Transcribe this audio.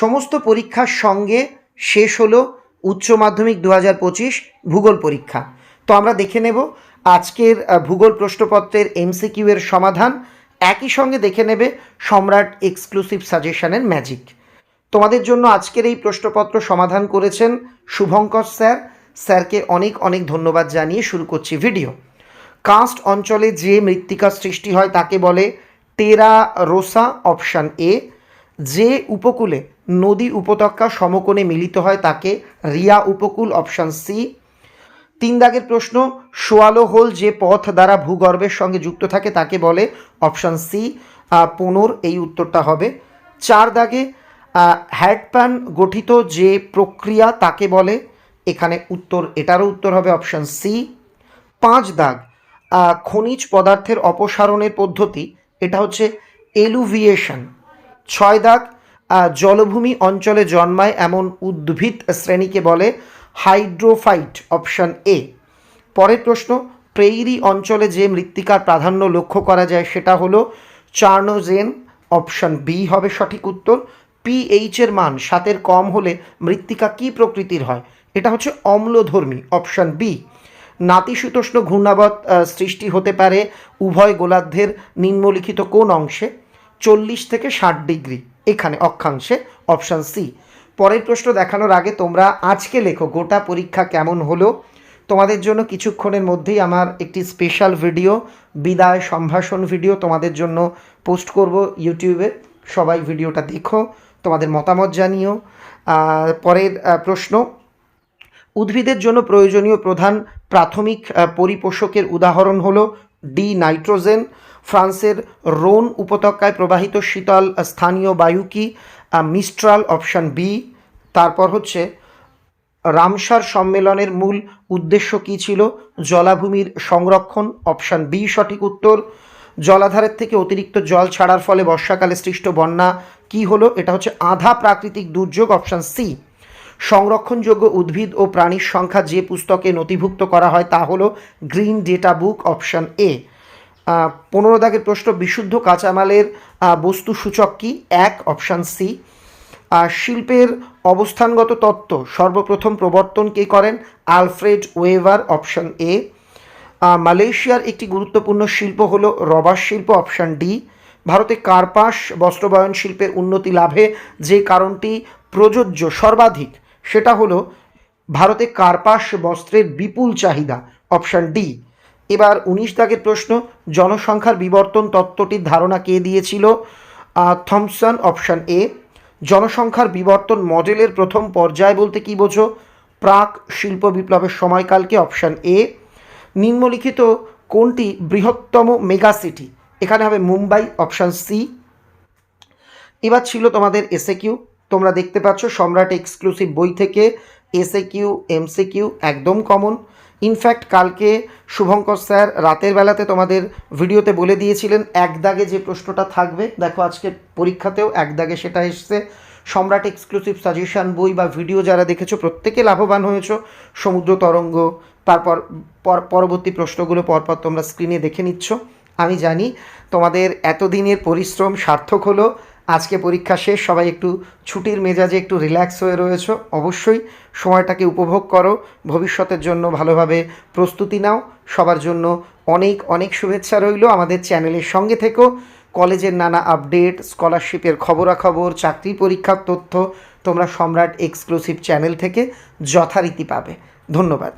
সমস্ত পরীক্ষার সঙ্গে শেষ হলো উচ্চ মাধ্যমিক দু হাজার পঁচিশ ভূগোল পরীক্ষা। তো আমরা দেখে নেব আজকের ভূগোল প্রশ্নপত্রের এমসিকিউ এর সমাধান। একই সঙ্গে দেখে নেবে সম্রাট এক্সক্লুসিভ সাজেশনের ম্যাজিক তোমাদের জন্য আজকের এই প্রশ্নপত্র সমাধান করেছেন শুভঙ্কর স্যার। স্যারকে অনেক অনেক ধন্যবাদ জানিয়ে শুরু করছি ভিডিও কাস্ট অঞ্চলে যে মৃত্তিকার সৃষ্টি হয় তাকে বলে টেরা রোসা অপশান এ। যে উপকূলে নদী উপত্যকা সমকোণে মিলিত হয় তাকে রিয়া উপকূল অপশান সি। তিন দাগের প্রশ্ন, সোয়ালো হোল যে পথ দ্বারা ভূগর্ভের সঙ্গে যুক্ত থাকে তাকে বলে অপশান সি। পুনর এই উত্তরটা হবে। চার দাগে হ্যাডপ্যান গঠিত যে প্রক্রিয়া তাকে বলে, এখানে উত্তর, এটারও উত্তর হবে অপশান সি। পাঁচ দাগ খনিজ পদার্থের অপসারণের পদ্ধতি, এটা হচ্ছে এলুভিয়েশন। ছয় দাগ জলভূমি অঞ্চলে জন্মায় এমন উদ্ভিদ শ্রেণীকে বলে হাইড্রোফাইট অপশান এ। পরের প্রশ্ন, প্রেইরি অঞ্চলে যে মৃত্তিকার প্রাধান্য লক্ষ্য করা যায় সেটা হলো চার্নোজেন, অপশান বি হবে সঠিক উত্তর। পিএইচ এর মান সাতের কম হলে মৃত্তিকা কী প্রকৃতির হয়? এটা হচ্ছে অম্লধর্মী, অপশান বি। নাতিশীতোষ্ণ ঘূর্ণাবত সৃষ্টি হতে পারে উভয় গোলার্ধের নিম্নলিখিত কোন অংশে? চল্লিশ থেকে ষাট ডিগ্রি। এখানে অক্ষাংশে অপশান সি। পরের প্রশ্ন দেখানোর আগে তোমরা আজকে লেখো, গোটা পরীক্ষা কেমন হলো? তোমাদের জন্য কিছুক্ষণের মধ্যেই আমার একটি স্পেশাল ভিডিও বিদায় সম্ভাষণ ভিডিও তোমাদের জন্য পোস্ট করব ইউটিউবে সবাই ভিডিওটা দেখো, তোমাদের মতামত জানিও। পরের প্রশ্ন, উদ্ভিদের জন্য প্রয়োজনীয় প্রধান প্রাথমিক পরিপোষকের উদাহরণ হলো ডি নাইট্রোজেন ফ্রান্সের রোন উপত্যকায় প্রবাহিত শীতল স্থানীয় বায়ু কি? মিস্ট্রাল অপশান বি তারপর হচ্ছে, রামসার সম্মেলনের মূল উদ্দেশ্য কী ছিল? জলাভূমির সংরক্ষণ অপশান বি সঠিক উত্তর। জলাধারের থেকে অতিরিক্ত জল ছাড়ার ফলে বর্ষাকালে সৃষ্ট বন্যা কী হলো? এটা হচ্ছে আধা প্রাকৃতিক দুর্যোগ অপশান সি সংরক্ষণযোগ্য উদ্ভিদ ও প্রাণীর সংখ্যা যে পুস্তকে নথিভুক্ত করা হয় তা হলো green data book option A পনেরো দাগের প্রশ্ন, বিশুদ্ধ কাঁচামালের বস্তু সূচক কি? এক, অপশান সি। শিল্পের অবস্থানগত তত্ত্ব, সর্বপ্রথম প্রবর্তন কে করেন? Alfred Weber, option A. মালয়েশিয়ার একটি গুরুত্বপূর্ণ শিল্প হল রবার শিল্প, অপশান ডি। ভারতে কার্পাস, বস্ত্রবয়ন শিল্পের উন্নতি লাভে যে কারণটি প্রযোজ্য, সর্বাধিক, সেটা হলো ভারতে কার্পাস বস্ত্রের বিপুল চাহিদা, অপশান ডি। এবার উনিশ দাগের প্রশ্ন, জনসংখ্যার বিবর্তন তত্ত্বটির ধারণা কে দিয়েছিল? Thomson, option A. জনসংখ্যার বিবর্তন মডেলের প্রথম পর্যায় বলতে কি বোঝো? প্রাক শিল্প বিপ্লবের সময়কালকে, অপশান এ। নিম্নলিখিত কোনটি বৃহত্তম মেগা সিটি? এখানে হবে মুম্বাই, অপশান সি। এবার ছিল তোমাদের এসএ কিউ তোমরা দেখতে পাচ্ছ, সম্রাট এক্সক্লুসিভ বই থেকে এসএ কিউ এমসি কিউ একদম কমন ইনফ্যাক্ট কালকে শুভঙ্কর স্যার রাতের বেলাতে তোমাদের ভিডিওতে বলে দিয়েছিলেন এক দাগে যে প্রশ্নটা থাকবে। দেখো, আজকে পরীক্ষাতেও এক দাগে সেটা এসছে। সম্রাট এক্সক্লুসিভ সাজেশন বই বা ভিডিও যারা দেখেছ, প্রত্যেকে লাভবান হয়েছো। সমুদ্র, তরঙ্গ, তারপর পর- পরবর্তী প্রশ্নগুলো পরপর তোমরা স্ক্রিনে দেখে নিচ্ছ। আমি জানি তোমাদের এতদিনের পরিশ্রম সার্থক হলো। আজকে পরীক্ষা শেষ, সবাই একটু ছুটির মেজাজে একটু রিল্যাক্স হয়ে রয়েছো। অবশ্যই সময়টাকে উপভোগ করো, ভবিষ্যতের জন্য ভালোভাবে প্রস্তুতি নাও। সবার জন্য অনেক অনেক শুভেচ্ছা রইল আমাদের চ্যানেলের সঙ্গে থেকো। কলেজের নানা আপডেট, স্কলারশিপের খবরাখবর, চাকরি পরীক্ষার তথ্য তোমরা সম্রাট এক্সক্লুসিভ চ্যানেল থেকে যথারীতি পাবে। ধন্যবাদ।